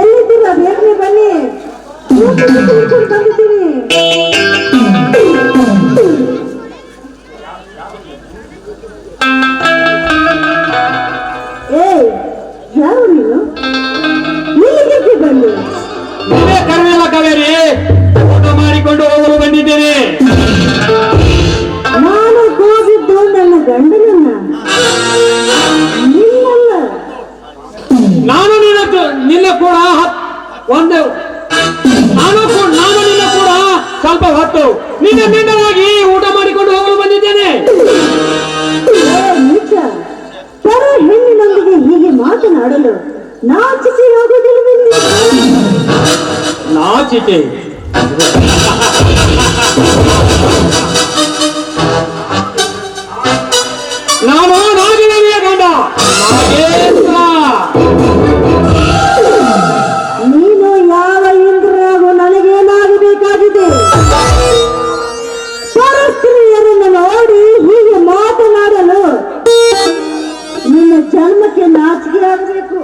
ಎಲ್ಲಿದ್ದೀರಾ? ಬೇಗನೆ ಬನ್ನಿ. ಸ್ವಲ್ಪ ಹೊತ್ತು. ನಿನ್ನ ಮಿಂಡರಾಗಿ ಊಟ ಮಾಡಿಕೊಂಡು ಹೋಗಲು ಬಂದಿದ್ದೇನೆ. ನಿಜ ಪರ ಹೆಣ್ಣಿನೊಂದಿಗೆ ಹೀಗೆ ಮಾತನಾಡಲು ನಾಚಿಕೆ ಹೋಗುವುದಿಲ್ಲವೇ ನಾಚಿಕೆ. ನಾನು ನಾಗಿನ ಗಂಡ ನಾಗೇಂದ್ರ.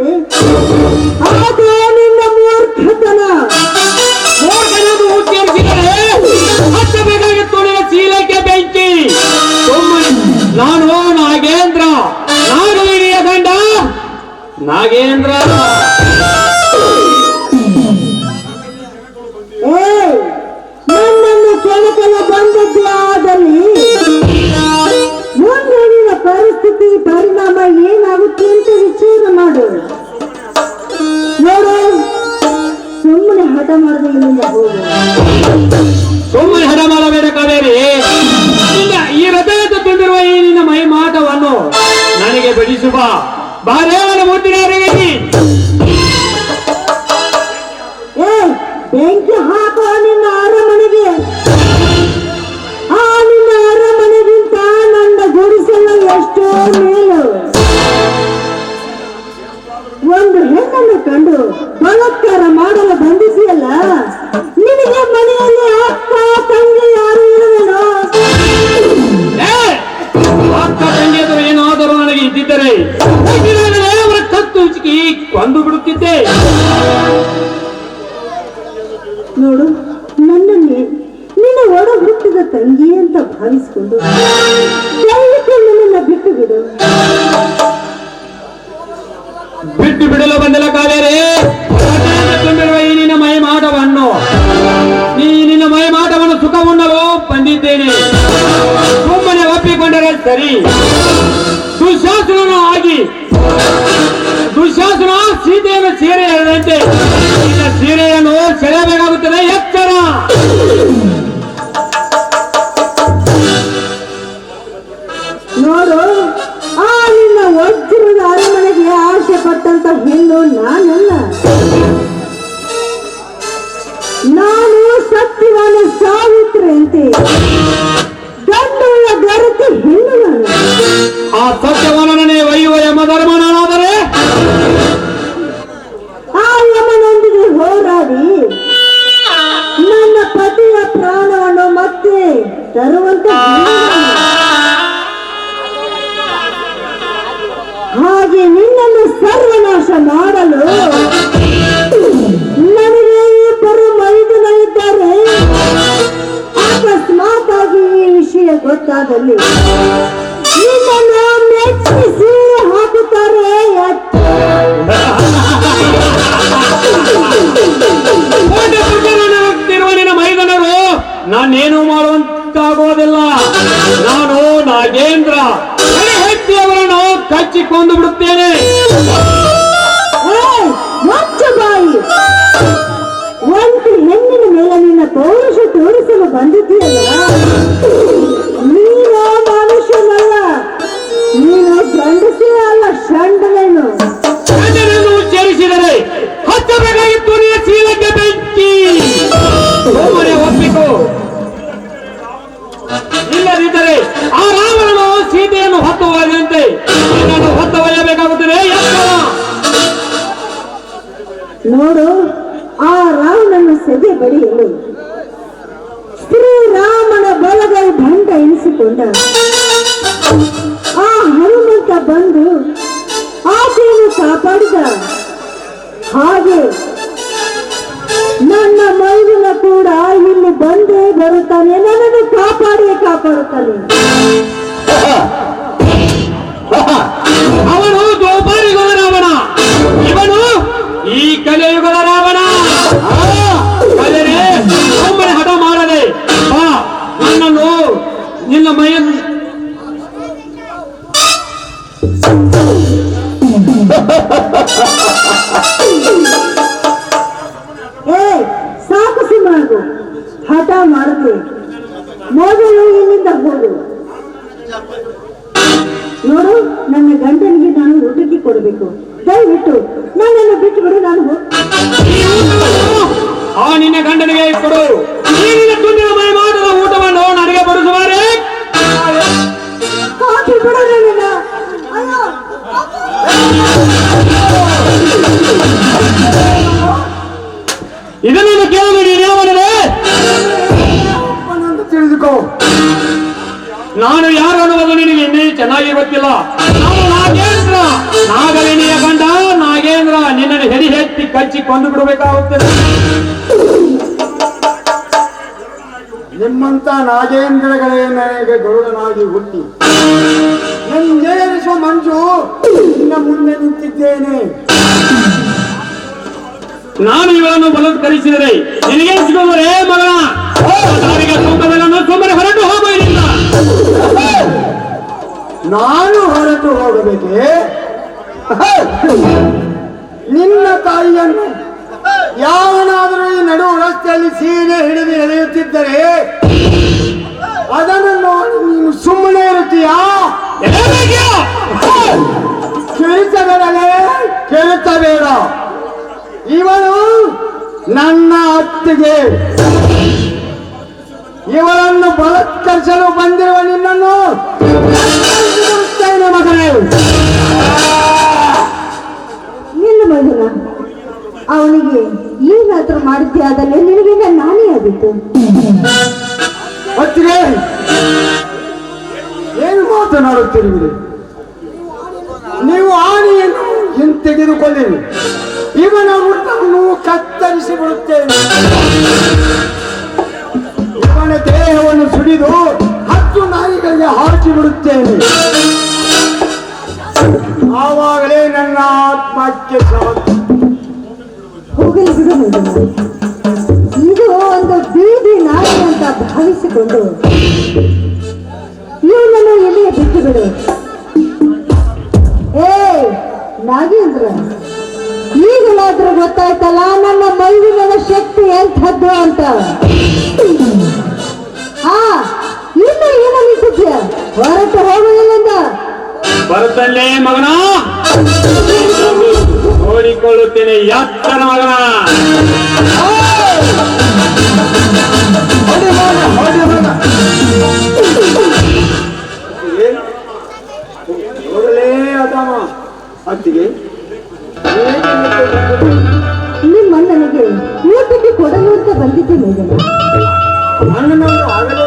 ಸ್ವಾಮಿ ಅದೇ ನಿನ್ನ ಮೂರ್ಖತನ ಮೂರ್ಖನದು ಉಚ್ಚರಿಸಿದರೆ ಹಚ್ಚಬೇಕಾಗಿತ್ತು ನಿನ್ನ ಚೀಲಕ್ಕೆ ಬೆಂಕಿ ನಾನು ನಾಗೇಂದ್ರ. ನಾನು ಹಿರಿಯ ಗಂಡ ನಾಗೇಂದ್ರ. ಬೆಳೆ ಬೆಳೆಸುವ ಬಾರೇವನ ಮುಟ್ಟಿನವರಿಗೆ ಬೆಂಕಿ ಹಾಕೋಣ ತಂಗಿ ಅಂತ ಭಾವಿಸಿಕೊಂಡು ದಯವಿಟ್ಟು ಬಿಟ್ಟು ಬಿಡು. ಬಿಟ್ಟು ಬಿಡಲು ಬಂದಲ ಕಾಲೇರೆ ನಿನ್ನ ಮೈಮಾಟವನ್ನು ನೀ ನಿನ್ನ ಮೈಮಾಟವನ್ನು ಸುಖ ಉಣ್ಣಲು ಬಂದಿದ್ದೇನೆ. ಸುಮ್ಮನೆ ಒಪ್ಪಿಕೊಂಡರೆ ಸರಿ. ದುಶಾಸನ ಆಗಿ, ದುಶಾಸನ ಸೀತೆಯನ್ನು ಸೀರೆ ಹೇಳದಂತೆ ಸೀರೆಯನ್ನು ಸೆರೆಯಬೇಕಾಗುತ್ತದೆ ಎಚ್ಚರ. ಕೊಟ್ಟಂತ ಹೆಣ್ಣು ನಾನಲ್ಲ. ನಾನು ಸತ್ಯವಾದ ಸಾವಿತ್ರಂತೆ ದೊಡ್ಡವಳ ಬೆರತಿ ಹೆಣ್ಣು ನಾನು. ಆ ಸತ್ಯವನನೇ ಒಯ್ಯುವ ಯಮಧರ್ಮ ನಾನಾದರೆ ಆ ಯಮನೊಂದಿಗೆ ಹೋರಾಡಿ. ನನ್ನ ಪತಿಯ ಪ್ರಾಣವನ್ನು ಮತ್ತೆ ತರುವಂತ ವಿಷಯ ಗೊತ್ತಾದಲ್ಲಿ ನಿನ್ನನ್ನು ಮೆಚ್ಚಿ ಸೀರೆ ಹಾಕುತ್ತಾರೆ ನಾನೇನು ಮಾಡುವಂತಾಗೋದಿಲ್ಲ ನಾನು ನಾಗೇಂದ್ರ. ಅವರನ್ನು ಕಚ್ಚಿಕೊಂಡು ಬಿಡುತ್ತೇನೆ. ಎನಿಸಿಕೊಂಡ ಆ ಹನುಮಂತ ಬಂದು ಆಕೆಯನ್ನು ಕಾಪಾಡಿದ. ಹಾಗೆ ನನ್ನ ಮೈದಿನ ಕೂಡ ಇಲ್ಲಿ ಬಂದೇ ಬರುತ್ತಾನೆ. ನನ್ನನ್ನು ಕಾಪಾಡಿಯೇ ಕಾಪಾಡುತ್ತಾನೆ. ನಾನು ಯಾರು ಅನ್ನುವುದು ನಿನಗೆ ಇನ್ನೇ ಚೆನ್ನಾಗಿ ಗೊತ್ತಿಲ್ಲ. ನಾನು ನಾಗೇಂದ್ರ. ನಾಗಲಿನಿಯ ಗಂಡ ನಾಗೇಂದ್ರ ನಿನ್ನನ್ನು ಹೆಡಿ ಹೆಚ್ಚಿ ಕಚ್ಚಿ ಕೊಂದು ಬಿಡಬೇಕಾಗುತ್ತದೆ ನಿಮ್ಮಂತ ನಾಗೇಂದ್ರಗಳೇ ನನಗೆ ಗರುಡನಾಗಿ ಹುಟ್ಟಿ. ನಂಜೇರಿಸುವ ಮಂಜು ನಿನ್ನ ಮುಂದೆ ನಿಂತಿದ್ದೇನೆ. ನಾನು ಇವರನ್ನು ಬಲತ್ಕರಿಸಿದರೆ ನಿನಗೆ ಸಿಗುವರೇ ಮಗನ? ಸುಮ್ಮನೆ ಹೊರಟು ನಾನು ಹೊರಟು ಹೋಗಬೇಕೆ? ನಿನ್ನ ತಾಯಿಯನ್ನು ಯಾವನಾದರೂ ಈ ನಡು ರಸ್ತೆಯಲ್ಲಿ ಸೀರೆ ಹಿಡಿದು ಎಳೆಯುತ್ತಿದ್ದರೆ ಅದನ್ನು ನೋಡಿ ನೀನು ಸುಮ್ಮನೆ ಇರುತ್ತೀಯಾ? ಕೇಳಿಸಬೇಡಲೇ? ಕಿರಿಚಬೇಡ ಇವನು ನನ್ನ ಅತ್ತಿಗೆ. ಇವಳನ್ನು ಬಲತ್ಕರಿಸಲು ಬಂದಿರುವ ನಿನ್ನನ್ನು ನಿನ್ನ ಮಗನ ಅವನಿಗೆ ಏನಾದ್ರೂ ಮಾಡಿದ್ದೆ ಆದಲ್ಲಿ ನಿನಗೆ ನಾನೇ ಆಗಿತ್ತು ಅತ್ತಿಗೆ ಏನು ಮಾತನಾಡುತ್ತಿರುವಿರಿ ನೀವು ಆನೆಯನ್ನು ಹಿಂತೆಗೆದುಕೊಳ್ಳಿರಿ. ಇವನ ಊಟವನ್ನು ಕತ್ತರಿಸಿ ಬಿಡುತ್ತೇನೆ ಇವನ ದೇಹವನ್ನು ಸುಡಿದು ಹತ್ತು ನಾಯಿಗಳಿಗೆ ಹಾಕಿ ಬಿಡುತ್ತೇನೆ ಆವಾಗಲೇ ನನ್ನ ಆತ್ಮಕ್ಕೆ ಹೋಗಲಿ ಬಿಡು ಇದು ಒಂದು ಬೀದಿ ನಾಯಿ ಅಂತ ಭಾವಿಸಿಕೊಂಡು ಇವನನ್ನು ಇಲ್ಲಿಯೇ ಬಿಟ್ಟು ಬಿಡು? ಏ ನಾಗೇಂದ್ರ, ಈಗಲಾದ್ರೂ ಗೊತ್ತಾಯ್ತಲ್ಲ ನನ್ನ ಮೈಲಿನ ಶಕ್ತಿ ಎಂಥದ್ದು ಅಂತ? ಹಾ, ಇನ್ನು ಏನು ಹೊರಟು ಹೋಗು. ಬರುತ್ತಲ್ಲೇ ಮಗನ? ನೋಡಿಕೊಳ್ಳುತ್ತೇನೆ ಯಾತ್ರ ಮಗನ? ನೋಡಲೇ ಅದಮ ಅತ್ತಿಗೆ. ನಿಮ್ಮ ನನಗೆ ಊಟಕ್ಕೆ ಕೊಡಲು ಅಂತ ಬಂದಿದ್ದೆ ಮೇಡಮ್. ಆಗಲೇ ಹೋದ್ರು